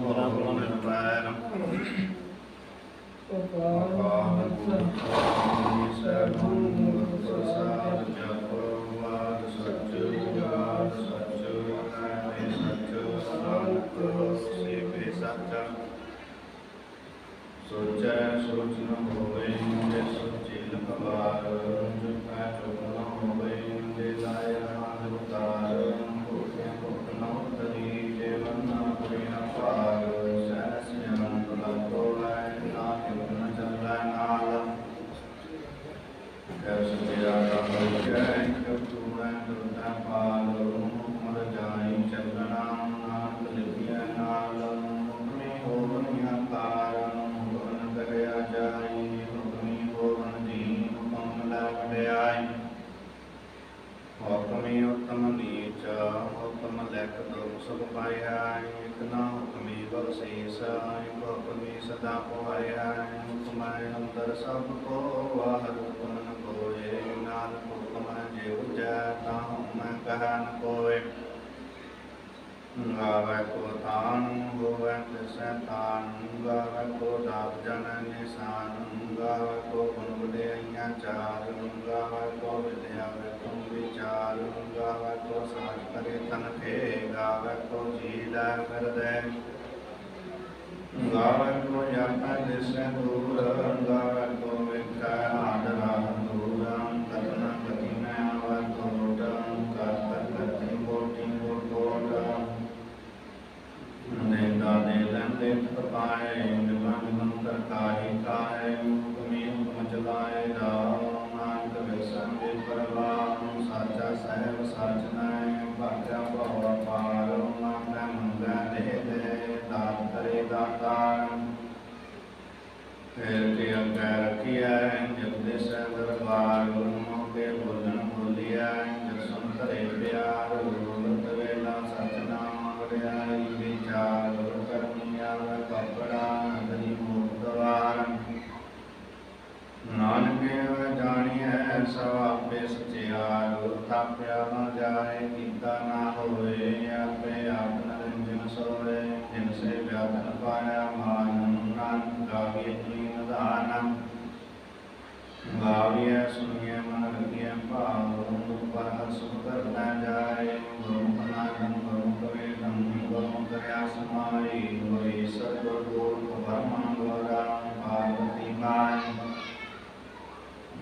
ਮੇਰਾ ਬੁਲਾਉਣਾ ਨਿਰਵੈਰ ਸੋਚੈ ਸੋਚ ਨ ਹੋਵੇ ਜੇ ਸੋਚੇ ਲਖਵਾਰ ਜੁਪੈ ਚੁਪ ਨ ਹੋਵੇ ਜੇ ਲਾਇ ਰਹਾਨ ਗਾਵੈ ਕੋ ਤਾਨ ਹੋਵੈ ਤਿਸੈ ਤਾਨ ਗਾਵੈ ਕੋ ਦਾਪ ਜਨ ਨਿਸ਼ਾਨ ਗਾਵੈ ਕੋ ਗੁਣ ਬੁਢਿਆਈਆਂ ਚਾਰ ਗਾਵੈ ਕੋ ਵਿਦਿਆ ਵੇਤੁਮ ਵਿਚਾਰ ਗਾਵੈ ਕੋ ਸਾਜ ਕਰੇ ਤਨ ਖੇ ਗਾਵੈ ਕੋ ਜੀ ਲੈ ਫਿਰਦੈ ਗਾਵੈ ਕੋ ਜਾਪੈ ਦਿਸੈ ਦੂਰ ਗਾਵੈ ਕੋ ਵੇਖੈ ਕਾਹੀ ਕਾਹੇ ਹੁਕਮੀ ਹੁਕਮ ਚਲਾਏ ਰਾਮ ਨਾਨਕ ਵਿਸਨ ਦੇ ਪਰਵਾਹ ਸਾਚਾ ਸਹਿਬ ਸਾਚ ਨਾਏ ਭਾਗਿਆ ਭਉ ਪਾਰ ਨਾਮੈ ਮੰਗੈ ਦੇ ਦੇ ਦਾਤ ਕਰੇ ਦਾਤਾਰ ਫਿਰ ਕੇ ਅੱਗੇ ਰਖਿਆ ਜਬ ਦੇ ਸਹਿ ਦਰਬਾਰ ਗੁਰੂ ਨਾਨਕੇ ਜਾਣੀਐ, ਸਭ ਆਪੇ ਸਚਿਆਰ ਤਾਪਿਆ ਨ ਜਾਏ, ਕੀਤਾ ਨਾ ਹੋਏ ਆਪੇ ਆਪ ਨਰਿੰਜਨ ਸੋਏ ਜਿਨ ਸੇ ਵਿਆਪਨ ਪਾਇਆ ਮਾਨ ਨਾਨਕ ਗਾਵੀਏ ਤੁਈ ਨਦਾਨ ਗਾਵੀਐ, ਸੁਣੀਐ, ਮਨ ਲਗੀਐ ਭਾਵ ਪਰ ਹਰ ਸੁਖ ਜਾਏ। ਗੁਰੂ ਮਨਾ ਗੁਰੂ ਕਵੇ ਗੰ ਗੁਰੂ ਕਰਿਆ ਸਮਾਈ ਹੋਈ ਸਤਿਗੁਰ ਗੋਰ ਬ੍ਰਹਮਣ ਗੋਰਾ ਪਾਰਵਤੀ ਮਾਈ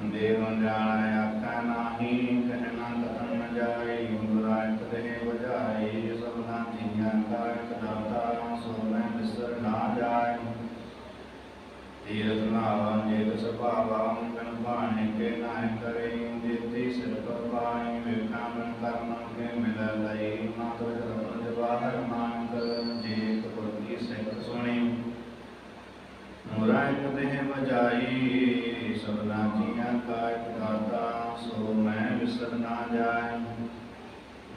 ਦੇਵ ਜਾਣੈ ਆਖੈ ਨਾਹੀ ਕਹਿਣਾ ਕਥਨ ਨ ਜਾਈ ਗੁਰਾਇ ਕਦੇ ਵਜਾਈ ਸਭਨਾ ਜੀਆਂ ਕਾ ਇੱਕ ਦਾਤਾ ਸੋ ਮੈਂ ਬਿਸਰ ਨਾ ਜਾਏ ਤੀਰਥ ਨਾਮ ਜੇਤ ਸੁਭਾਵਾ ਕਨ ਬਾਣੇ ਕੇ ਨਾਇ ਕਰੇ ਜੇਤੀ ਸਿਰ ਪਰ ਪਾਈ ਵੇਖਾਂ ਮਨ ਕਰਮ ਕੇ ਮਿਲ ਲਈ ਮਾਤੋ ਜਨ ਜਵਾਹਰ ਮਾਨਕ ਜੇ ਕਪੁਰ ਕੀ ਸਿੱਖ ਸੁਣੀ ਮੁਰਾਇ ਕਦੇ ਵਜਾਈ ਸਭਨਾ ਜੀਆਂ ਕਾ ਇੱਕ ਦਾਤਾ ਸੋ ਮੈਂ ਵਿਸਰ ਨਾ ਜਾਏ।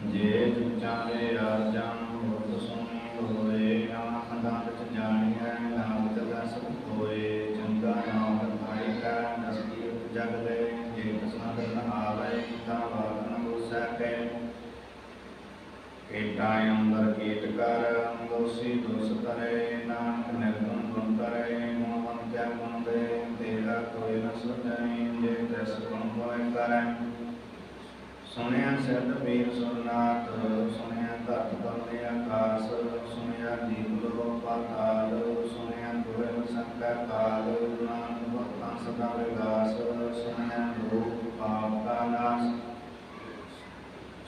ਜੇ ਜੁਚਾਰੇ ਆਰਜਾਂ ਮੁਰਤ ਸੁਣੀ ਹੋਏ। ਨਾਮ ਖੰਡਾਂ ਵਿੱਚ ਜਾਣੀਐ, ਨਾਮ ਚਲਾ ਸਭ ਹੋਏ। ਚੰਗਾ ਨਾਮ ਭਾਈ ਕਾ ਨਸਤੀ ਜਗ ਲੈ ਜੇ ਕਸਨਾ ਕਰਨ ਆਵੇ, ਤਾਂ ਬਾਤ ਨ ਹੋ ਸਕੇ ਕੀਟਾ ਅੰਦਰ ਕੀਟ ਕਰ ਦੋਸੀ ਦੋਸ ਕਰੇ ਨਾਨਕ ਨਿਰਗੁਣ ਗੁਣ ਕਰੇ ਮੋਹਨ ਕਿਆ ਗੁਣ ਦੇ। ਤੇਰਾ ਕੋਈ ਨ ਸੁਣੈ ਜੇ ਤਿਸ ਗੁਣ ਹੋਏ ਕਰੈ। ਸੁਣਿਆ ਸਿੱਧ ਵੀਰ ਸੁਨਾਤ ਸੁਣਿਆ ਧਰਤ ਬੰਦੇ ਆਕਾਸ, ਸੁਣਿਆ ਦੀਪ ਲੋ ਪਾਤਾਲ ਸੁਣਿਆ ਦੁਰਨ ਸੰਕਰ ਕਾਲ ਨਾਨਕ ਭਗਤਾਂ ਸਦਾ ਵਿਗਾਸ ਸੁਣਿਆ ਲੋਕ ਪਾਪ ਕਾ ਨਾਸ।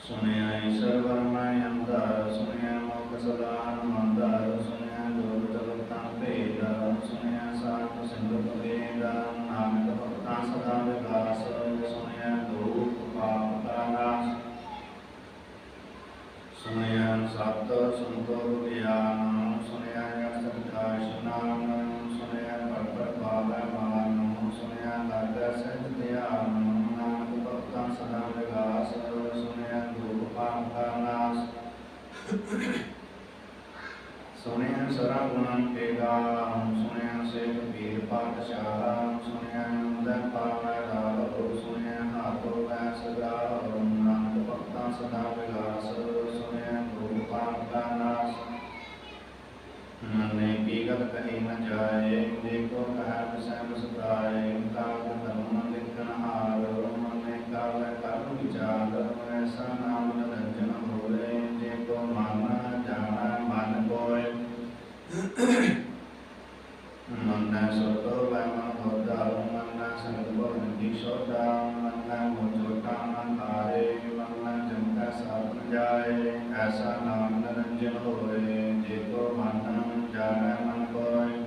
ਸੁਣਿਆ ਈਸ਼ਰ ਵਰਮੈ ਅੰਦਰ ਸੁਣਿਆ ਮੁਖ ਸਦਾ ਹਨਮੰਦਰ ਸੁਣਿਆ ਲੋਕ ਜਗਤਾਂ ਭੇਦ, ਸੁਣਿਆ ਸਾਧ ਸਿੰਧ ਭਵੇਦ ਨਾਨਕ ਭਗਤਾਂ ਸਦਾ ਸਦਾ ਵਿਗਾਸ ਸੁਣਿਆ ਦੁਖ ਪਾਪ ਕਾ ਨਾਸ। ਮਨੇ ਕੀ ਗਤ ਕਹੀ ਨ ਜਾਏ ਜੇ ਕੋ ਕਹੈ ਬਸੈ ਬਸਤਾਏ ਤਾਕ ਧਰਮ ਲਿਖਣ ਹਾਰ, ਮਨੇ ਕਾਵੈ ਕਰਮ ਵਿਚਾਰ, ਐਸਾ ਨਾਮ ਨਿਰੰਜਨ ਹੋਏ ਜੇ ਕੋ ਮਨ ਜਾਣੈ ਮਨ ਕੋਇ ਮਨੈ ਸਤੋ ਵੈ ਮਨ ਹੋਦਾ ਮਨੈ ਸੰਗ ਭਵਨ ਕੀ ਸੋਦਾ ਜਾਏ, ਐਸਾ ਨਾਮ ਨਿਰੰਜਨ ਹੋਏ, ਜੇ ਕੋ ਮਨ ਜਾਣੈ ਮਨ ਕੋਇ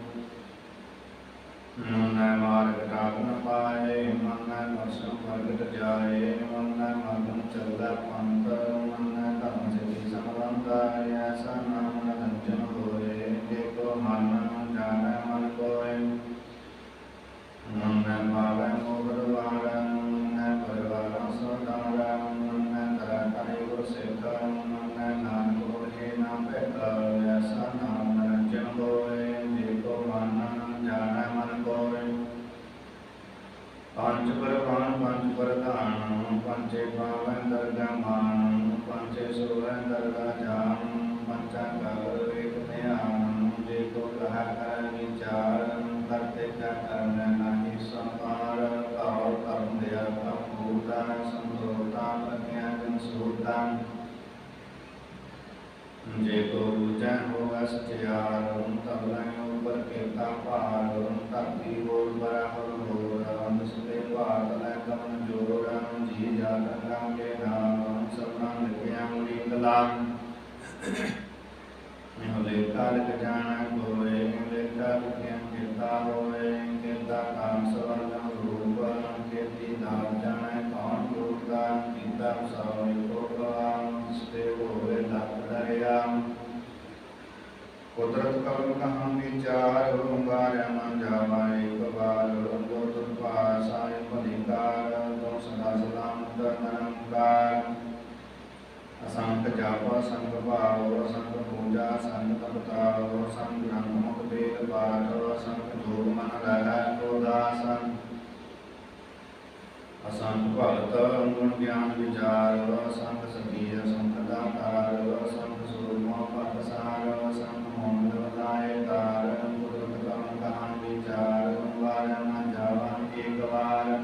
ਮਨੈ ਮਾਰਗ ਰਾਗ ਨ ਪਾਏ, ਮਨੈ ਮਸਮ ਪ੍ਰਗਟ ਜਾਏ, ਮਨੈ ਮਗਨ ਚੱਲੈ ਪੰਥ, ਮਨੈ ਧਰਮ ਸਿਧੀ ਸੰਬੰਧਾ ਐਸਾ ਪੰਚੇ ਪਾਵੈ ਦਰਗਾ ਮਾਨ ਪੰਚੇ ਸੁਰੈ ਦਰਗਾ ਜਾਨ ਪੰਚਾ ਕਬਰ ਵੇਖ ਧਿਆਨ, ਜੇ ਕੋ ਕਹਾ ਕਰ ਵਿਚਾਰ ਕਰਤੇ ਕਾ ਕਰਨਾ ਨਾਹੀ ਸੰਪਾਰ ਭਾਵ ਕਰਮ ਦਿਆ ਕਮ ਭੂਤਾ ਸੰਤੋਤਾ ਪ੍ਰਗਿਆ ਜਨ ਸੂਤਾ ਜੇ ਕੋ ਰੂਜੈ ਹੋਗਾ ਸਚਿਆਰ, ਤਬ ਲੈ ਉਪਰ ਕੀਤਾ ਭਾਰ ਧਰਤੀ ਹੋਰ ਬਰਾਬਰ ਹੋਰ ਮੁਰੀ ਕਲਾਮ ਨਿਹਲੇ ਕਾਲਕ ਜਾਣਾ ਕੋਏ ਨਿਹਲੇ ਕਾਲਕ ਕਿਰਤਾ ਹੋਏ ਕਿਰਤਾ ਕਾਮ ਸਵਰਨ ਰੂਪ ਕੀਰਤੀ ਨਾਮ ਜਾਣੈ ਕੌਣ ਰੂਪਦਾ ਕੀਤਾ ਸੋਇ ਕੋਪਾਮ ਸਤੇ ਹੋਵੇ ਲੱਖ ਦਰਿਆ। ਕੁਦਰਤ ਕਰਮ ਕਹਾਂ ਵਿਚਾਰ ਜਾਪਾ ਸੰਗ ਭਾਵ ਸੰਗ ਪੂਜਾ, ਸੰਗ ਤਪਤਾਵ ਸੰਗ ਗ੍ਰੰਥ ਮੁਖ ਵੇਦ ਪਾਠ ਸੰਗ ਜੋਗ ਮਨ ਰਹਿ ਕੋ ਦਾਸਨ। ਅਸੰਖ ਭਗਤ ਗੁਣ ਗਿਆਨ ਵਿਚਾਰ ਸੰਗ ਸਤੀ ਸੰਗ ਦਾਤਾਰ ਸੰਗ ਸੁਰਮਾ ਭਟ ਸਾਰ ਸੰਗ ਮੋਹਨ ਵਧਾਏ ਤਾਰ, ਕੁਦਰਤ ਕਰਮ ਕਹਾਣ ਵਿਚਾਰ, ਵਾਰ ਨ ਜਾਵਨ ਏਕ ਵਾਰ।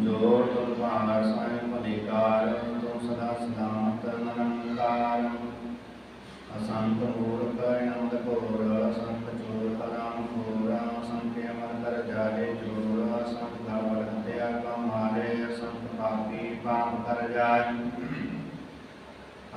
ਜੋ ਤੁਮ ਭਾਰ ਸਾਇ ਭਲਿਕਾਰ ਅਸੰਤ ਮੂਰਖ ਅਨੰਦ ਘੋਰ ਅਸੰਤ ਚੋਰ ਹਰਾਮ ਘੋਰ ਅਸੰਤ ਅਮਰ ਕਰ ਜਾਏ ਜੋਰ ਅਸੰਤ ਗਾਵਰ ਹਤਿਆ ਕਾ ਮਾਰੇ ਅਸੰਤ ਪਾਪੀ ਪਾਪ ਕਰ ਜਾਏ।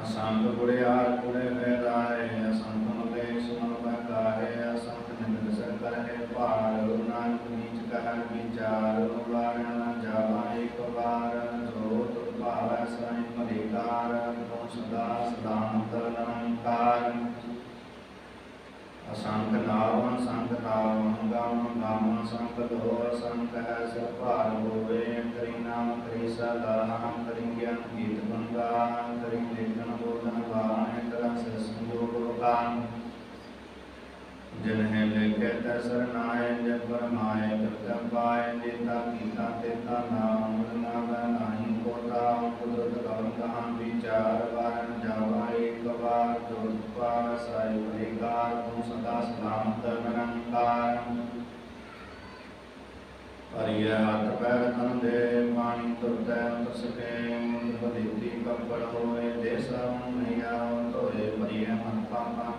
ਅਸੰਤ ਗੁੜਿਆਰ ਗੁੜੇ ਵੇਦਾਏ ਅਸੰਤ ਮਲੇ ਸੁਮਨ ਬਕਾਰੇ ਅਸੰਤ ਨਿੰਦ ਸਰ ਕਰੇ ਭਾਰ ਨਾਨਕ ਨੀਚ ਕਹ ਵਿਚਾਰ ਵਾਰ ਨ ਜਾਵਾ ਇੱਕ ਵਾਰ ਜੋ ਤੁਰ ਭਾਵੈ ਸਾਈ ਭਲਿਕਾਰ ਤੂੰ ਸਦਾ ਸਦਾਨੰਦ ਨਿਰੰਕਾਰ ਅਸੰਖ ਨਾਮ ਸੰਖ ਨਾਮ ਗਾਮ ਗਾਮ ਸੰਖ ਲੋ ਸੰਖ ਹੈ ਸਿਰ ਭਾਰ ਹੋਵੇ। ਕਰੀ ਨਾਮ ਕਰੀ ਸਦਾ, ਹਮ ਕਰੀ ਗਿਆਨ ਗੀਤ ਬੰਦਾ ਕਰੀ ਦੇਖਣ ਬੋਲਣ ਬਾਣ, ਕਰਾ ਸੇ ਸੰਜੋਗ ਕਾਨ ਜਿਨ ਹੈ ਲਿਖੇ ਤ ਸਰਨਾਏ ਜਗ ਪਰਮਾਏ ਕਰਤਮ ਪਾਏ ਜੇਤਾ ਕੀਤਾ ਤੇਤਾ ਨਾਮ ਨਾਮ ਨਾਹੀ ਕੋਤਾ ਕੁਦਰਤ ਕਵਨ ਕਹਾਂ ਵਿਚਾਰ ਵਾਰਨ ਜਾਵਾ ਇੱਕ ਵਾਰ ਜੋ ਪਾਸ ਆਇ ਬਲਿਕਾਰ ਤੂੰ ਸਦਾ ਸਲਾਮਤ ਨਿਰੰਕਾਰ ਹਰੀਏ ਹੱਥ ਪੈਰ ਤਨ ਦੇ ਪਾਣੀ ਤੁਰਤੈ ਅੰਤ ਸਕੇ ਮੁੰਦ ਬਦੀਤੀ ਕੱਪੜ ਹੋਏ ਦੇ ਸਮ ਨਈਆ ਧੋਏ ਭਰੀਏ ਮਨ ਪਾਪਾਂ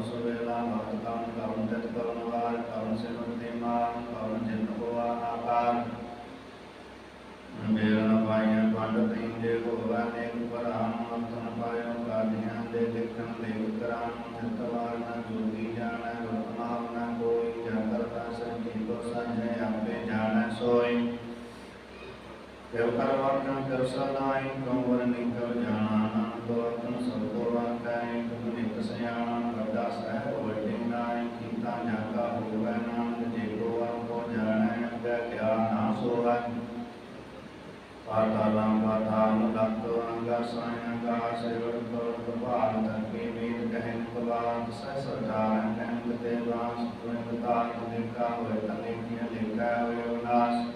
ਸੋ ਰੇ ਲਾ ਨਾ ਕੰਧਨ ਕਾਰੁਂ ਤੇ ਕਰਸਾ ਨਾਏ ਗੰਵਰਨ ਬਾਤ ਸਹਿ ਸਰਦਾਰ ਕਹਿ ਤੇ ਬਾਸ ਤੁਮ ਬਤਾ ਲੇਖਾ ਹੋਏ ਤਨੇ ਕੀ ਲੇਖਾ ਹੋਏ ਉਨਾਸ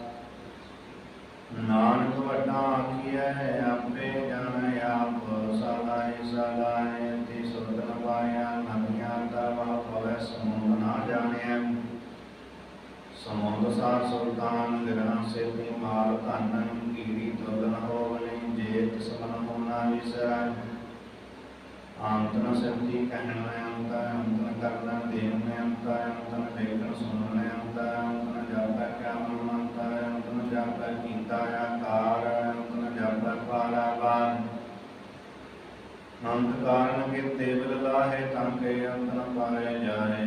ਨਾਨਕ ਵੱਡਾ ਆਖੀਐ ਆਪੇ ਜਾਣੈ ਆਪ ਸਦਾਈ ਸਦਾਈ ਤੇ ਸੁਰਤਨ ਪਾਇਆ ਨਵੀਆਂ ਦਾ ਵਾ ਪਵੈ ਸਮੂਹ ਨਾ ਜਾਣਿਆ ਸਮੁੰਦ ਸਾਰ ਸੁਲਤਾਨ ਗਿਰਨਾ ਸੇਤੀ ਮਾਲ ਧਨ ਕੀੜੀ ਤੁਲਨ ਹੋਵਨੇ ਜੇ ਤਿਸ ਮਨ ਹੋਣਾ ਵਿਸਰੈ ਅੰਤ ਨ ਸੰਤੀ ਕਹਿਣ ਮੈਂ ਅੰਤ ਅੰਤ ਨ ਕਰਨਾ ਦੇਣ ਮੈਂ ਅੰਤ ਅੰਤ ਨ ਦੇਖਣ ਸੁਣਨ ਮੈਂ ਅੰਤ ਅੰਤ ਨ ਜਾਪੈ ਕਿਆ ਮਨ ਅੰਤ ਅੰਤ ਨ ਜਾਪੈ ਕੀਤਾ ਆਕਾਰ ਅੰਤ ਨ ਜਾਪੈ ਪਾਰਾਵਾਰ ਅੰਤ ਕਾਰਨ ਕਿਤੇ ਬਿਲ ਲਾਹੇ ਤਾਂ ਕੇ ਅੰਤ ਨ ਪਾਏ ਜਾਏ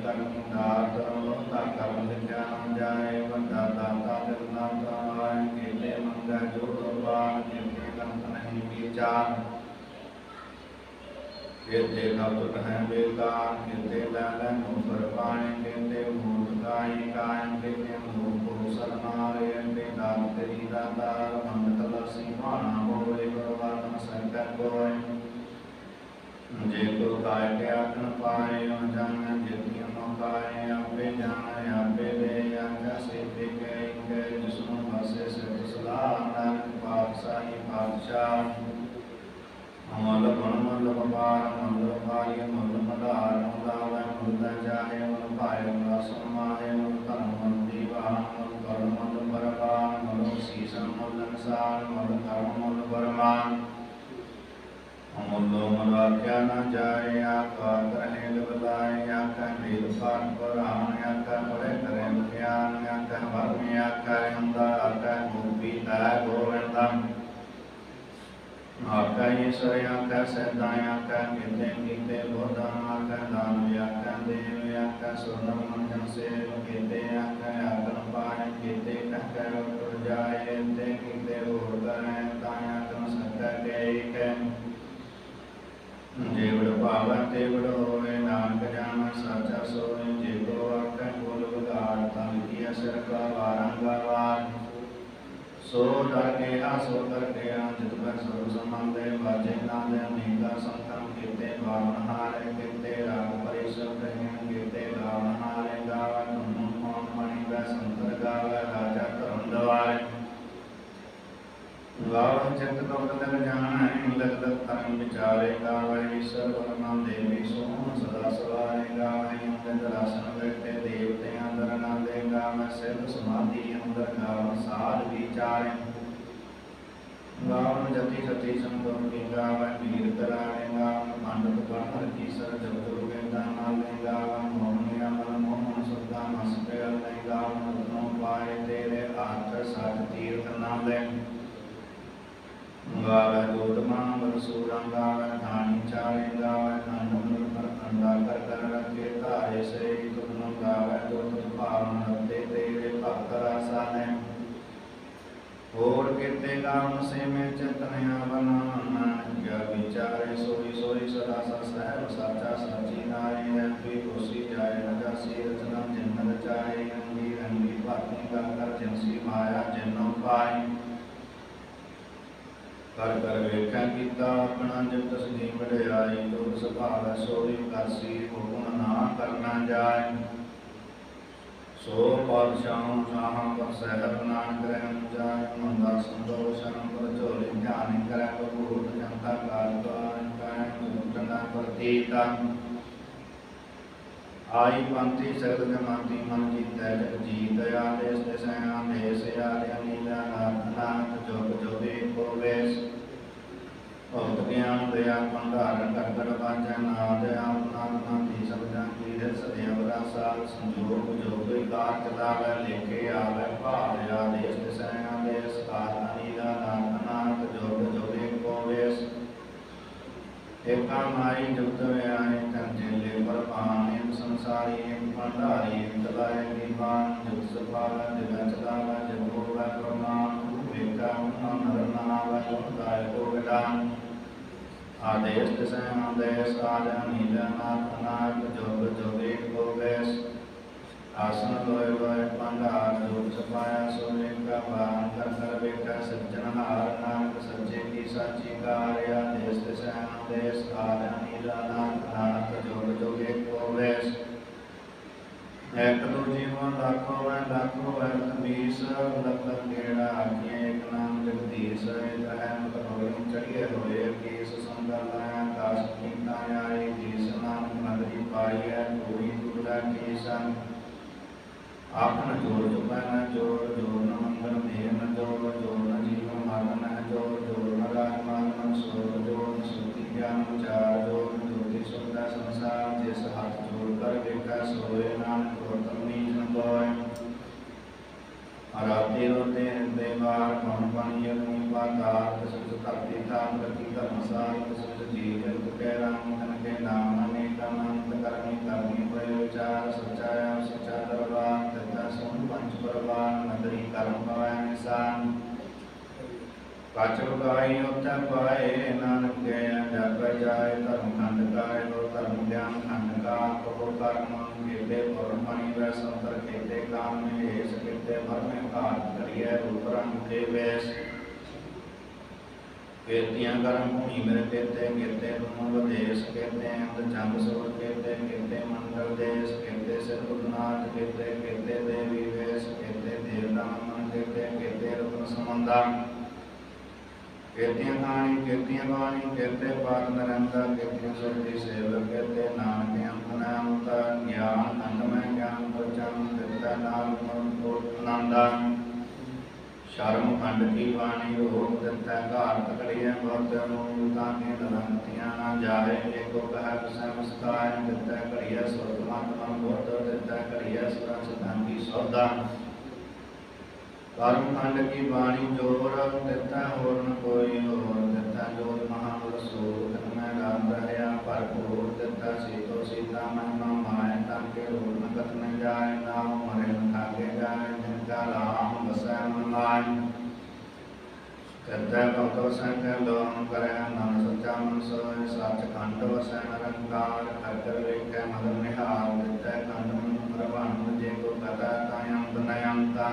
ਨਦਰੀ ਕਰਮ ਦਾਤ ਤਾ ਕਰਮ ਲਿਖਿਆ ਨਾ ਜਾਏ ਵੱਡਾ ਦਾਤਾ ਦਿਲ ਨਾ ਤਾਏ ਕੀਲੇ ਮੰਗਾ ਜੋ ਬਾਣ ਕੀਤੇ ਕੰਤ ਨਹੀਂ ਵਿਚਾਰ ਕੀਤੇ ਕਬਤ ਹੈ ਬੇਕਾਰ ਕੀਤੇ ਲੈ ਲੈ ਨੋਫਰ ਪਾਣੀ ਕੀਤੇ ਮੂਤ ਕਾਈ ਕਾਇਮ ਕੀਤੇ ਮੂਤ ਪੁਰੁ ਸਰਨਾਰੇ ਅੰਦੇ ਦਾਨ ਤੇਰੀ ਦਾਤਾਰ ਮੰਗਤ ਲਸੀ ਮਾਣਾ ਹੋਵੇ ਪਰਵਾਨ ਸੰਕਰ ਕੋਏ ਜੇ ਕੋ ਕਾਇ ਕੇ ਆਤਨ ਪਾਏ ਹੋ ਜਨ ਜਿਤਿ ਮੋ ਕਾਇ ਆਪੇ ਜਾਣੈ, ਆਪੇ ਦੇ ਆਖਾ ਸੇ ਤੇ ਕੈ ਕੈ ਜਿਸਨੂੰ ਵਾਸੇ ਸੇ ਸਲਾਹ ਨਾਨਕ ਪਾਤਸ਼ਾਹੀ ਪਾਤਸ਼ਾਹ। ਅਮਲ ਗੁਣ ਮਲ ਬਪਾਰ ਮਲ ਭਾਰੀ ਮਲ ਮਧਾਰ ਮਲਾਵੈ ਮੁਰਦਾ ਜਾਹੇ ਮਨ ਭਾਇ ਮਨ ਅਮੁੱਲੋ ਮਨ ਵਾਕਿਆ ਨਾ ਜਾਏ ਆਕਾ ਕਰਨੇ ਲਬਲਾਏ ਆਕਾ ਨੀਲ ਪਾਨ ਪਰਾਨ ਆਕਾ ਬੜੇ ਕਰੇ ਗਿਆਨ ਆਕਾ ਵਰਮਿ ਆਕਾ ਹੰਦਾ ਆਕਾ ਗੋਪੀ ਤਾ ਗੋਵਿੰਦਮ ਆਕਾ ਈਸ਼ਵਰ ਆਕਾ ਸਦਾਇ ਆਕਾ ਕਿਤੇ ਕਿਤੇ ਬੋਧਾ ਆਕਾ ਦਾਨ ਆਕਾ ਦੇਵ ਆਕਾ ਸੁਨਮ ਮੰਜਨ ਸੇ ਕਿਤੇ ਆਕਾ ਭਾਵੈ ਤੇਵੜ ਨਾਨਕ ਜਾਣੈ, ਸਾਚਾ ਸੋਏ ਜੇ ਕੋ ਆਖੈ, ਬੋਲ ਵਿਗਾੜ ਤਾਂ ਕੀ ਅਸਰ ਕਾ ਵਾਰੰਗਾ ਵਾਰ। ਸੋ ਦਰ ਕੇ ਆ, ਸੋ ਕਰ ਕੇ ਆ, ਜਿਤ ਪਰ ਸਰਬ ਸੰਬੰਧੇ, ਵਾਜੇ ਨਾਮ ਦੇ ਅਨੇਕਾ ਸੰਤਮ ਕੀਤੇ ਬਾਵਨ ਹਾਰੇ ਕੀਤੇ ਰਾਗ ਪਰਿਸਰ ਕਹਿਣ ਕੀਤੇ ਗਾਵਨ ਹਾਰੇ ਗਾਵੈ, ਤੁਮ ਮਣੀ ਵੈ ਸੰਤਰ ਗਾਵੈ ਰਾਜਾ ਧਰਮ ਦਵਾਰੇ ਗਾਵਨ ਚਿਤ ਕਪਟ ਤਨ ਜਾਣੈ ਲਗ ਲਗ ਧਰਮ ਵਿਚਾਰੇ ਗਾਵੈ ਈਸ਼ਰ ਪਰਮ ਦੇਵੀ ਸੋਹਣ ਸਦਾ ਸਵਾਰੇ ਗਾਵੈ ਅੰਦਰ ਆਸਨ ਬੈਠੇ ਦੇਵਤਿਆਂ ਅੰਦਰ ਨਾਦੇ ਗਾਵੈ ਸਿਧ ਸਮਾਧੀ ਅੰਦਰ ਗਾਵੈ, ਸਾਧ ਵਿਚਾਰੇ। ਗਾਵਨ ਜਤੀ ਸਤੀ ਸੰਤੋਖ ਕੀ ਗਾਵੈ ਵੀਰ ਕਰਾਣੇ ਗਾਵਨ ਮੰਡਪ ਪੜਨ ਕੀ ਸਰ ਜਬ ਦੁਰਗੇ ਦਾਨਾ ਲੈ ਗਾਵਨ ਮੋਹਨਿਆ ਮਨ ਮੋਹਨ ਸੁਦਾ ਮਸ ਪਿਆ ਲੈ ਗਾਵਨ ਰਤਨੋ ਪਾਏ ਤੇਰੇ ਆਤਰ ਸਤ ਤੀਰਥ ਨਾਮ ਲੈ ਗਾਵੈ ਗੋਤਮਾਂ ਬਰਸੂਰਾਂ ਗਾਵੈ ਧਾਨੀ ਚਾਰੇ ਗਾਵੈ ਨਾਨਕ ਪਰ ਅੰਡਾ ਕਰ ਕਰ ਰਖੇ ਧਾਰੇ ਸੇ ਤੁਮ ਗਾਵੈ ਦੁਤ ਭਾਵਨ ਰਤੇ ਤੇਰੇ ਭਗਤ ਰਸਾ ਨੇ ਹੋਰ ਕੀਤੇ ਗਾਵਨ ਸੇ ਮੈਂ ਚਿਤਨਿਆ ਬਨਾਨਾ ਜਾ ਵਿਚਾਰੇ ਸੋਈ ਸੋਈ ਸਦਾ ਸਾ ਸਹਿਬ ਸਾਚਾ ਸਾਚੀ ਨਾਰੀ ਹੈ ਵੀ ਹੋਸੀ ਜਾਏ ਰਜਾ ਸੀ ਰਚਨਾ ਜਿਨ ਰਚਾਏ ਅੰਗੀ ਰੰਗੀ ਭਾਤੀ ਕਰ ਕਰ ਜਿਨਸੀ ਮਾਇਆ ਜਿਨੋ ਪਾਈ ਕਰ ਕਰ ਵੇਖਿਆ ਕੀਤਾ ਆਪਣਾ ਜਬ ਤਸਦੀਮ ਵਡਿਆਈ ਤੁਧ ਸੁਭਾਵ ਸੋਈ ਕਰਸੀ ਹੁਕਮ ਨਾ ਕਰਨਾ ਜਾਏ। ਸੋ ਪਾਤਸ਼ਾਹ ਸਾਹਾਂ ਪਰ ਸਹਿਬ ਨਾਨਕ ਰਹਿਣ ਜਾਏ ਮੰਦਾ ਸੰਤੋਸ਼ਨ ਪਰ ਝੋਲੇ ਧਿਆਨ ਕਰੈ ਪ੍ਰਭੂ ਜਨਤਾ ਕਾਲ ਕਾਨ ਕਾਇ ਮੁਕਤਨਾ ਪ੍ਰਤੀਤਾ ਆਈ ਪੰਥੀ ਸਗਲ ਜਮਾਤੀ ਮਨ ਜੀਤੈ ਜਗ ਜੀ, ਦਇਆ ਦੇਸ ਦਸਾਂ ਦੇਸ ਆਰਿਆ ਨੀਲਾ ਨਾਥ ਨਾਥ ਜੋਗ ਜੋਗੇ ਕੋ ਭਗਤ ਗਿਆਨ, ਦਇਆ ਭੰਡਾਰ ਕਰ ਕਰ ਬਾਜੈ ਨਾਦ ਆਪਨਾ ਨਾਥੀ ਸਬਦਾਂ ਕੀ ਰਸ ਦੇਵ ਰਸਾ ਸੰਜੋਗ, ਜੋਗ ਕਾਰ ਚਲਾਵੈ ਲੇਕੇ ਆਵੈ, ਭਾਵ ਆਦੇਸ ਦਸਾਂ ਦੇਸ ਕਾਲ ਨੀਲਾ ਨਾਥ ਨਾਥ ਜੋਗ ਜੋਗੇ ਕੋ ਏਕਾ ਮਾਈ ਜੁਗਤ ਵਿਆਏ ਤਨ ਜੁਗ ਸਭਾਵ ਦਿਵ ਚਲਾਵ ਜਗ ਹੋਵੈ ਪ੍ਰਮਾਨ ਵੇਕਾ ਨਰ ਨਾਵ ਗੁਣ ਗਾਇ ਕੋ ਵਿਦਾਨ ਆਦੇਸ ਤਿਸੈ ਆਦੇਸ ਆਜਨ ਨੀਲਨਾਥ ਨਾਥ ਜੋਗ ਜੋਗੇ ਕੋਵੇਸ ਆਸਨ ਲੋਏ ਲੋਏ ਪੰਡਾਰ ਜੋਗ ਸਪਾਇਆ ਸੋਨੇ ਕਾ ਬਾਨ ਕਰ ਕਰ ਬੇਟਾ ਸੱਜਣ ਹਾਰ ਨਾਨਕ ਸੱਚੇ ਕੀ ਸਾਚੀ ਕਾਰ ਆਦੇਸ ਤਿਸੈ ਆਦੇਸ ਆਜਨ ਨੀਲਨਾਥ ਨਾਥ ਜੋਗ ਜੋਗੇ ਕੋਵੇਸ ਇੱਕ ਦੋ ਜੀਵਨ ਲੱਖੋ ਵੈ ਲੱਖੋ ਵੈ ਤਮੀਸ ਲੱਖ ਕਿਹੜਾ ਆਖੀਏ ਇੱਕ ਨਾਮ ਜਗਦੀਸ਼, ਇਹ ਰਹਿਮ ਕਰੋੜੀ ਚੜੀਏ ਹੋਏ ਕੇਸ ਸੰਦਰ ਲਾਇਆ ਦਾਸ ਕੀਤਾ ਆਏ ਜਿਸ ਨਾਮ ਨਦਰੀ ਪਾਈਐ, ਕੋਈ ਦੁਰਾ ਕੇਸਨ ਆਪਨ ਜੋਰ ਚੁਪੈ ਨ ਜੋਰ ਜੋਰ ਨ ਮੰਗਲ ਦੇਹ ਨ ਜੋਰ ਜੋਰ ਨ ਜੀਵਨ ਮਰਨ ਨ ਜੋਰ ਜੋਰ ਨ ਰਾਜ ਮਨ ਮਨ ਸੋਰ ਜੋਰ ਨ ਸੁਤੀ ਗਿਆਨ ਵਿਚਾਰ ਜੋਰ ਨ ਜੋਤੀ ਸੁਣਦਾ ਸੰਸਾਰ ਜਿਸ ਹੱਥ ਜੋੜ ਕਰ ਵੇਖੈ ਸੋਏ ਨਾਨਕ ਗੋਤਮ ਨੀਚ ਨ ਕੋਇ ਅਰਾਤੇ ਰੋਤੇ ਹਿਰਦੇ ਮਾਰ, ਮਨ ਪਾਣੀ ਅਗਨੀ ਪਾਤਾਰ ਤਸੁਤ ਧਰਤੀ ਧਾਮ ਰਤੀ ਧਰਮਸਾਰ ਤਸੁਤ ਜੀ ਜਗਤ ਕੈ ਰਾਮ ਤਨ ਕੇ ਨਾਮ, ਅਨੇਕ ਅਨੰਤ ਕਰਮੀ ਕਰਮੀ ਪਰੇ ਵਿਚਾਰ, ਸਚਾਇਆ, ਸਚਾ ਦਰਬਾਰ ਤਤਾ ਸੋਨ ਪੰਚ ਪਰਵਾਨ ਨਦਰੀ ਕਰਮ ਪਵੈ ਨਿਸਾਨ। ਕਾਚ ਲੁਕਾਈ ਉੱਤੇ ਪਾਏ, ਨਾਨਕ ਕੇ ਜਪ ਜਾਏ, ਧਰਮ ਖੰਡ ਕਾਏ ਲੋ ਧਰਮ ਗਿਆਨ ਖੰਡ ਕਾ ਕੋ ਕਰਮ ਕੀਤੇ ਪੁਰ ਮਣੀ ਵੈ ਸੰਤਰ ਕੀਤੇ ਕਾਮ ਨੇ ਇਸ ਕੀਤੇ ਭਰ ਮੈਂ ਘਾਤ ਕਰੀਐ ਰੂਪ ਰੰਗ ਕੀਰਤੀਆਂ ਕਰਮ ਭੂਮੀ ਮੇਰੇ ਕੀਤੇ ਕੀਤੇ ਤੁਮ ਵਦੇਸ ਕੀਤੇ ਅੰਤ ਚੰਦ ਸੁਰ ਕੀਤੇ ਕੀਤੇ ਮੰਡਲ ਦੇਸ, ਕੀਤੇ ਸਿਰ ਉਦਨਾਥ ਕੀਤੇ ਦੇਵੀ ਵੇਸ, ਕੀਤੇ ਦੇਵਤਾ ਮਨ ਕੀਤੇ ਕੀਤੇ ਰਤਨ ਸਮੰਦਾ ਕੀਰਤੀਆਂ ਕਹਾਣੀ ਕੀਰਤੀਆਂ ਬਾਣੀ, ਕੀਰਤੇ ਪਾਤ ਨਰੰਦਾ ਕੀਰਤੀਆਂ ਸੁਰਤੀ ਸੇਵਕ, ਕੀਰਤੇ ਨਾਨਕ ਅੰਤ ਨਾਮ ਗਿਆਨ ਅੰਤਮੈ ਗਿਆਨ ਪਰਚਮ ਦਿੱਤਾ ਨਾਮ ਮਨ ਕੋਟ ਆਨੰਦਾ ਸ਼ਰਮ ਖੰਡ ਕੀ ਬਾਣੀ ਰੋਗ ਦਿੱਤਾ ਘਾਰ ਤਕੜੀਆਂ ਬਹੁਤ ਨੂੰ ਤਾਂ ਕੇ ਦਰੰਤੀਆਂ ਨਾ ਜਾਏ ਏਕੋ ਕਹ ਕਸਮ ਦਿੱਤਾ ਘੜੀਆ ਸੁਰਤਮਤ ਬਹੁਤ ਦਿੱਤਾ ਘੜੀਆ ਸੁਰਾਂ ਸਿਧਾਂਤੀ ਸੌਦਾ ਕਰਮ ਖੰਡ ਕੀ ਬਾਣੀ ਜੋਰ ਦਿੱਤਾ ਹੋਰ ਨ ਕੋਈ ਹੋਰ ਦਿੱਤਾ ਜੋਰ ਮਹਾਬਲ ਸੋਤ ਮੈਂ ਰਾਮ ਰਹਿਆ ਭਰਪੂਰ ਦਿੱਤਾ ਸੀਤੋ ਸੀਤਾ ਮਹਿਮਾ ਮਾਇ ਤਾਂ ਕੇ ਰੂਪ ਨ ਕਤ ਨ ਜਾਏ ਨਾਮ ਮਰੇ ਨ ਖਾਗੇ ਜਾਏ ਜਿਨ ਕਾ ਰਾਮ ਬਸੈ ਮਨ ਮਾਇ ਕਰਤਾ ਭਗਤੋ ਸੰਗ ਲੋਮ ਕਰੈ ਨਾਮ ਸੱਚਾ ਮਨ ਸੋਇ ਸੱਚ ਖੰਡ ਵਸੈ ਨਿਰੰਕਾਰ ਹਰ ਕਰ ਵੇਖੈ ਮਦਨ ਨਿਹਾਲ ਦਿੱਤਾ ਖੰਡ ਮਨ ਪ੍ਰਭਾਨ ਜੇ ਕੋ ਕਥਾ ਤਾਯੰ ਬਨਯੰਤਾ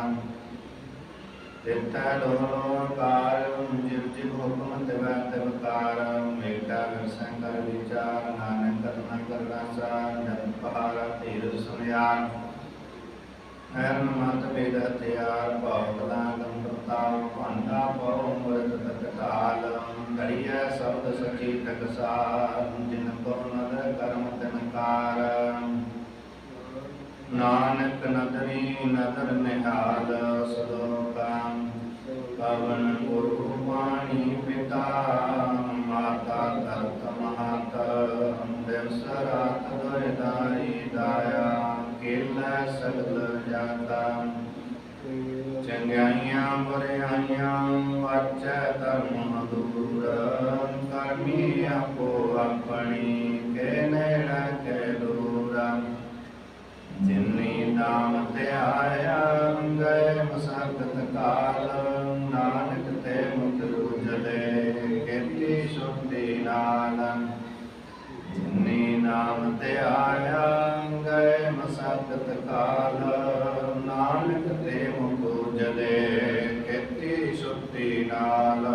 ਤਿੱਥੈ ਲੋਲੋ ਕਾਰ ਜਿਵ ਜਿਵ ਹੁਕਮ ਤਿਵੈ ਤਿਵ ਕਾਰ ਮੇਟਾ ਵਿਰਸੰ ਕਰ ਵਿਚਾਰ, ਨਾਨਕ ਕਰਨਾ ਕਰਨਾ ਸਾ ਜਨ ਪਹਾਰਾ ਧੀਰਜ ਸੁਨਿਆਰ। ਹਰਨ ਮਤ ਵੇਦ ਹਥਿਆਰ ਭਾਵ ਕਲਾ ਗਮ ਪ੍ਰਤਾਪ, ਭਾਂਡਾ ਪਉ ਮਰਦ ਤਕ ਕਾਲ ਘੜੀਐ ਸ਼ਬਦ ਸਚੀ ਟਕਸਾਰ, ਜਿਨ ਕੋ ਨਦਰ ਕਰਮ ਤਨਕਾਰ ਨਾਨਕ ਨਦਰੀ ਨਦਰ ਨਿਹਾਲ ਸਲੋਕਾਮ ਪਵਨ ਗੁਰੂ ਪਾਣੀ ਪਿਤਾ, ਮਾਤਾ ਧਰਤ ਮਹਤ ਦਿਵਸ ਰਾਤ ਦੋਇ ਦਾਈ ਦਾਇਆ, ਕੇਲਾ ਸਗਲ ਜਾਤਾ ਚੰਗਿਆਈਆਂ ਬੁਰਿਆਈਆਂ ਵਾਚੈ ਧਰਮ ਦੂਰ ਕਰਮੀ ਆਪੋ ਆਪਣੀ ਕੇ ਨੇੜਾ ਕੇ ਦੂਰਾ ਜਿਨੀ ਨਾਮ ਤੇ ਆਇਆ ਗਏ ਮਸਕਤ ਕਾਲ ਨਾਨਕ ਤੇ ਮੁਕਤ ਰੂਜਲੇ ਕੀਤੀ ਸੁਖੀ ਨਾਲ ਜਿਨੀ ਨਾਮ ਤੇ ਆਇਆ ਗਏ ਮਸਕਤ ਕਾਲ ਨਾਨਕ ਤੇ ਮੁਕਤ ਰੂਜਲੇ ਕੀਤੀ ਸੁਖੀ ਨਾਲ